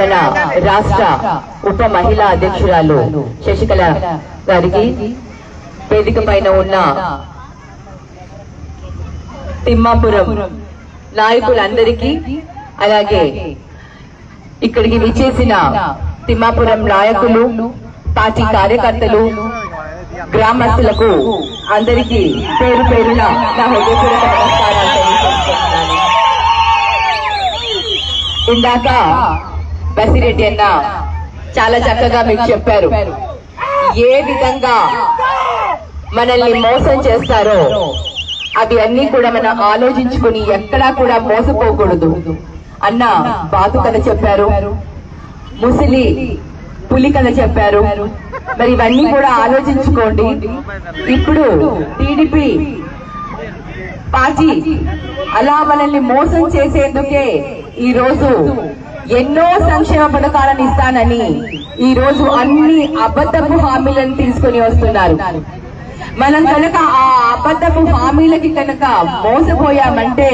మన రాష్ట్ర ఉప మహిళా అధ్యక్షురాలు శశికళ గారికి. వేదిక పైన ఉన్న తిమ్మాపురం నాయకులందరికీ అలాగే ఇక్కడికి విచ్చేసిన తిమ్మాపురం నాయకులు పార్టీ కార్యకర్తలు గ్రామస్తులకు అందరికీ పేరు పేరున నా హృదయపూర్వక నమస్కారాలు ఇందాక బసిరెడ్డి అన్న చాలా చక్కగా మీకు చెప్పారు. ఏ విధంగా మనల్ని మోసం చేస్తారో అవి అన్ని కూడా మనం ఆలోచించుకుని ఎక్కడా కూడా మోసపోకూడదు. అన్న బాతు కథ చెప్పారు. ముసలి పులి కథ చెప్పారు. మరి ఇవన్నీ కూడా ఆలోచించుకోండి. ఇప్పుడు టీడీపీ పార్టీ అలా మనల్ని మోసం చేసేందుకే ఈ రోజు ఎన్నో సంక్షేమ పథకాలను ఇస్తానని ఈ రోజు అన్ని అబద్ధపు హామీలను తీసుకొని వస్తున్నారు. మనం కనుక ఆ అబద్ధపు హామీలకి కనుక మోసపోయామంటే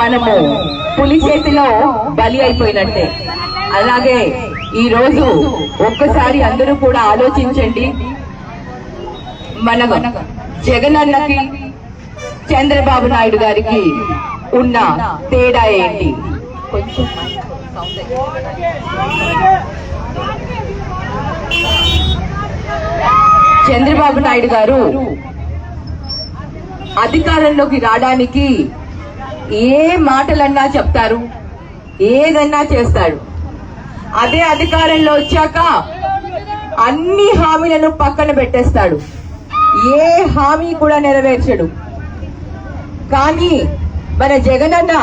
మనము పులి చేతిలో బలి అయిపోయినట్టే. అలాగే ఈ రోజు ఒక్కసారి అందరూ కూడా ఆలోచించండి. మన జగన్ అన్నకి చంద్రబాబు నాయుడు గారికి ఉన్న తేడా ఏంటి? కొంచెం చంద్రబాబు నాయుడు గారు అధికారంలోకి రావడానికి ఏ మాటలన్నా చెప్తారు ఏదన్నా చేస్తాడు అదే అధికారంలో వచ్చాక అన్ని హామీలను పక్కన పెట్టేస్తాడు. ఏ హామీ కూడా నెరవేర్చడు. కానీ మన జగనన్న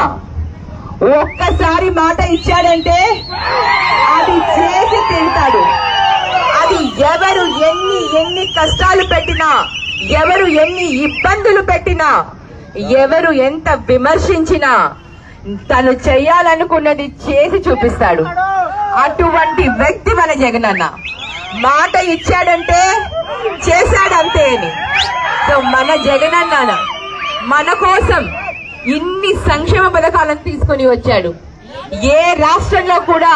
ఒక్కసారి మాట ఇచ్చాడంటే అది చేసి తింటాడు. అది ఎవరు ఎన్ని ఎన్ని కష్టాలు పెట్టినా ఎవరు ఎన్ని ఇబ్బందులు పెట్టినా ఎవరు ఎంత విమర్శించినా తను చేయాలనుకున్నది చేసి చూపిస్తాడు. అటువంటి వ్యక్తి మన జగనన్న. మాట ఇచ్చాడంటే చేశాడంతే అని. సో మన జగనన్న మన కోసం ఇన్ని సంక్షేమ పథకాలను తీసుకొని వచ్చాడు. ఏ రాష్ట్రంలో కూడా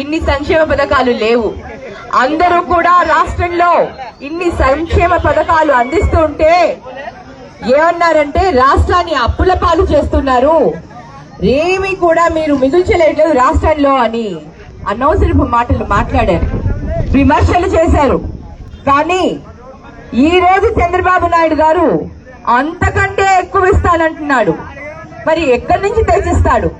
ఇన్ని సంక్షేమ పథకాలు లేవు. అందరూ కూడా రాష్ట్రంలో ఇన్ని సంక్షేమ పథకాలు అందిస్తుంటే ఏమన్నారంటే రాష్ట్రాన్ని అప్పుల పాలు చేస్తున్నారు. ఏమీ కూడా మీరు మిగుల్చలేదు రాష్ట్రంలో అని అనవసరపు మాటలు మాట్లాడారు. విమర్శలు చేశారు. కానీ ఈ రోజు చంద్రబాబు నాయుడు గారు అంతకంటే ఎక్కువ ఇస్తానంటున్నాడు. మరి ఎక్కడి నుంచి తెచ్చిస్తాడు?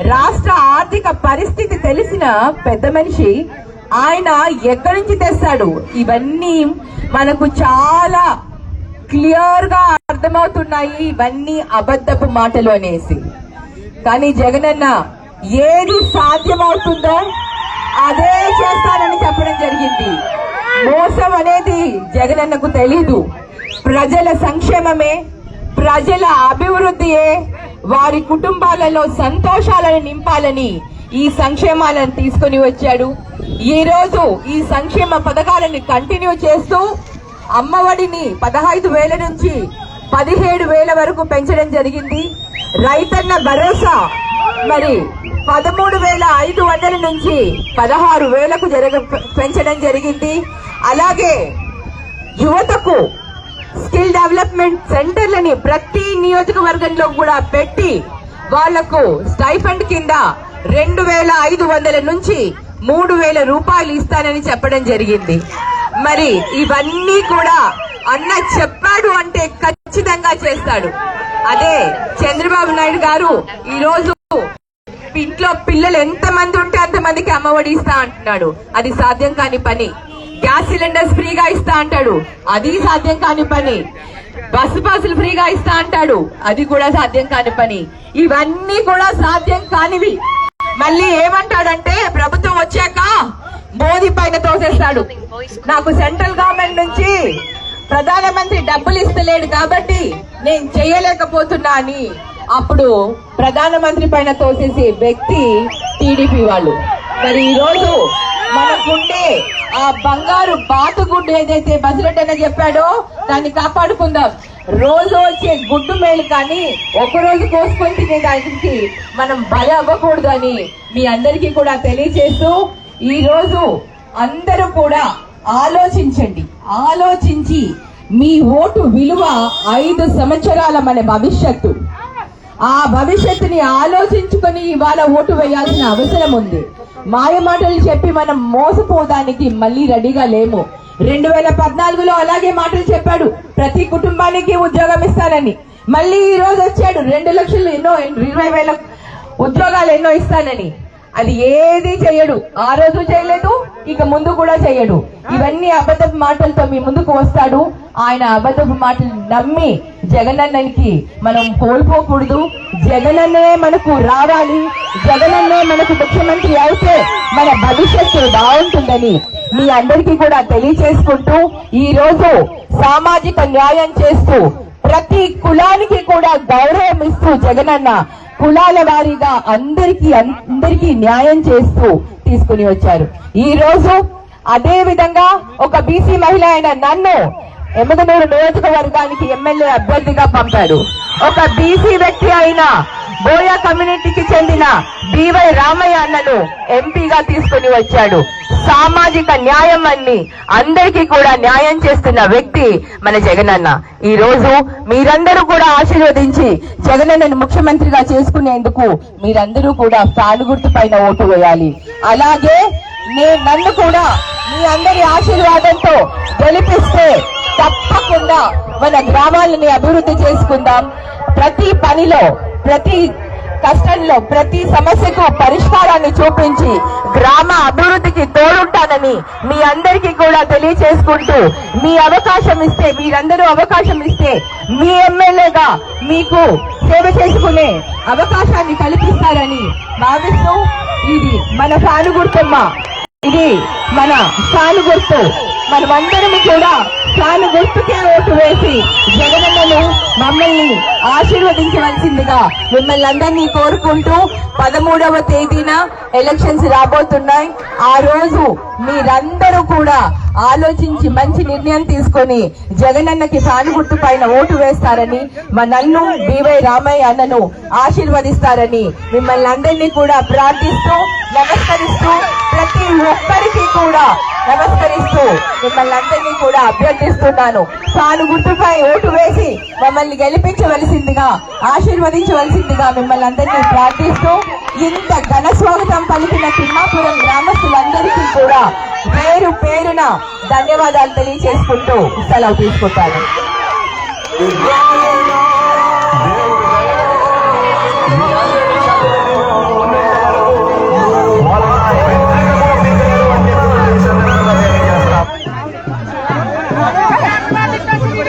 రాష్ట్ర ఆర్థిక పరిస్థితి తెలిసిన పెద్ద మనిషి ఆయన ఎక్కడి నుంచి తెస్తాడు? ఇవన్నీ మనకు చాలా క్లియర్గా అర్థమవుతున్నాయి. ఇవన్నీ అబద్ధపు మాటలు అనేసి. కానీ జగనన్న ఏది సాధ్యమవుతుందో అదే చేస్తానని చెప్పడం జరిగింది. మోసం అనేది జగనన్నకు తెలీదు. ప్రజల సంక్షేమమే ప్రజల అభివృద్ధియే వారి కుటుంబాలలో సంతోషాలను నింపాలని ఈ సంక్షేమాలను తీసుకొని వచ్చాడు. ఈ రోజు ఈ సంక్షేమ పథకాలను కంటిన్యూ చేస్తూ అమ్మఒడిని పదహైదు వేల నుంచి పదిహేడు వేల వరకు పెంచడం జరిగింది. రైతన్న భరోసా మరి పదమూడు వేల ఐదు వందల నుంచి పదహారు వేలకు జరగ పెంచడం జరిగింది. అలాగే యువతకు స్కిల్ డెవలప్మెంట్ సెంటర్లని ప్రతి నియోజకవర్గంలో కూడా పెట్టి వాళ్ళకు స్టైఫండ్ కింద రెండు వేల ఐదు వందల నుంచి మూడు వేల రూపాయలు ఇస్తానని చెప్పడం జరిగింది. మరి ఇవన్నీ కూడా అన్న చెప్పాడు అంటే ఖచ్చితంగా చేస్తాడు. అదే చంద్రబాబు నాయుడు గారు ఈ రోజు ఇంట్లో పిల్లలు ఎంత మంది ఉంటే అంత మందికి అమ్మఒడి ఇస్తా అంటున్నాడు. అది సాధ్యం కాని పని. గ్యాస్ సిలిండర్స్ ఫ్రీగా ఇస్తా అంటాడు. అది సాధ్యం కాని పని. బస్సు పాసులు ఫ్రీగా ఇస్తా అంటాడు. అది కూడా సాధ్యం కాని పని. ఇవన్నీ కూడా సాధ్యం కానివి. మళ్ళీ ఏమంటాడంటే ప్రభుత్వం వచ్చాక మోదీ పైన తోసేస్తాడు. నాకు సెంట్రల్ గవర్నమెంట్ నుంచి ప్రధానమంత్రి డబ్బులు ఇస్తలేడు కాబట్టి నేను చేయలేకపోతున్నా అని అప్పుడు ప్రధానమంత్రి పైన తోసేసే వ్యక్తి టీడీపీ వాళ్ళు. మరి ఈరోజు మనకుండే ఆ బంగారు బాతుగుడ్డు ఏదైతే బసిరెడ్డి అన్న చెప్పాడో దాన్ని కాపాడుకుందాం. రోజు వచ్చే గుడ్డు మేలు కానీ ఒకరోజు రోజు కోసుకొని తినేదానికి మనం భయ అవ్వకూడదు అని మీ అందరికీ కూడా తెలియజేస్తూ ఈ రోజు అందరూ కూడా ఆలోచించండి. ఆలోచించి మీ ఓటు విలువ ఐదు సంవత్సరాల మన భవిష్యత్తు. ఆ భవిష్యత్తుని ఆలోచించుకొని ఇవాళ ఓటు వేయాల్సిన అవసరం ఉంది. మాయ మాటలు చెప్పి మనం మోసపోవడానికి మళ్ళీ రెడీగా లేము. రెండు వేల పద్నాలుగులో అలాగే మాటలు చెప్పాడు. ప్రతి కుటుంబానికి ఉద్యోగం ఇస్తానని. మళ్ళీ ఈ రోజు వచ్చాడు. రెండు లక్షలు ఎన్నో ఇరవై వేల ఉద్యోగాలు ఎన్నో ఇస్తానని. అది ఏది చేయడు. ఆ రోజు చేయలేదు ఇక ముందు కూడా చేయడు. ఇవన్నీ అబద్ధపు మాటలతో మీ ముందుకు వస్తాడు. ఆయన అబద్ధపు మాటలు నమ్మి జగనన్నకి మనం కోల్పోకూడదు. జగనన్నే మనకు రావాలి. జగనన్నే మనకు ముఖ్యమంత్రి అయితే మన భవిష్యత్తు బాగుంటుందని మీ అందరికీ కూడా తెలియచేసుకుంటూ ఈ రోజు సామాజిక న్యాయం చేస్తూ ప్రతి కులానికి కూడా గౌరవం ఇస్తూ జగనన్న కులాల వారీగా అందరికి అందరికి న్యాయం చేస్తూ తీసుకుని వచ్చారు. ఈ రోజు అదే విధంగా ఒక బీసీ మహిళ అయిన నన్ను ఎమ్మగనూరు నియోజకవర్గానికి ఎమ్మెల్యే అభ్యర్థిగా పంపాడు. ఒక బీసీ వ్యక్తి అయిన బోయా కమ్యూనిటీకి చెందిన బివై రామయ్య అన్నను ఎంపీగా తీసుకుని వచ్చాడు. సామాజిక న్యాయం అన్ని అందరికీ కూడా న్యాయం చేస్తున్న వ్యక్తి మన జగనన్న. ఈ రోజు మీరందరూ కూడా ఆశీర్వదించి జగనన్నను ముఖ్యమంత్రిగా చేసుకునేందుకు మీరందరూ కూడా ఫ్యాన్ గుర్తు పైన ఓటు వేయాలి. అలాగే నేను నన్ను కూడా మీ అందరి ఆశీర్వాదంతో గెలిపిస్తే తప్పకుండా మన గ్రామాలని అభివృద్ధి చేసుకుందాం. ప్రతి పనిలో ప్రతి కష్టంలో ప్రతి సమస్యకు పరిష్కారాన్ని చూపించి గ్రామ అభివృద్ధికి తోడుంటానని మీ అందరికీ కూడా తెలియచేసుకుంటూ మీ అవకాశం ఇస్తే మీరందరూ అవకాశం ఇస్తే మీ ఎమ్మెల్యేగా మీకు సేవ చేసుకునే అవకాశాన్ని కల్పిస్తారని భావిస్తూ ఇది మన ఫ్యాను గుర్తమ్మ ఇది మన ఫ్యాను గుర్తు మనమందరం కూడా ఫ్యాను గుర్తుకే వేసి జగనన్నను మమ్మల్ని ఆశీర్వదించవలసిందిగా మిమ్మల్ని అందరినీ కోరుకుంటూ పదమూడవ తేదీన ఎలక్షన్స్ రాబోతున్నాయి. ఆ రోజు మీరందరూ కూడా ఆలోచించి మంచి నిర్ణయం తీసుకొని జగనన్నకి ఫ్యాను పైన ఓటు వేస్తారని మా నన్ను బివై రామయ్య అన్నను ఆశీర్వదిస్తారని మిమ్మల్ని అందరినీ కూడా ప్రార్థిస్తూ నమస్కరిస్తూ ప్రతి ఒక్కరికి కూడా నమస్కరిస్తూ మిమ్మల్ని అందరినీ కూడా అభ్యర్థిస్తున్నాను. తాను గుర్తుపై ఓటు వేసి మమ్మల్ని గెలిపించవలసిందిగా ఆశీర్వదించవలసిందిగా మిమ్మల్ని అందరినీ ప్రార్థిస్తూ ఇంత ఘన స్వాగతం పలికిన తిమ్మాపురం గ్రామస్తులందరికీ కూడా పేరు పేరున ధన్యవాదాలు తెలియజేసుకుంటూ సెలవు తీసుకుంటాను.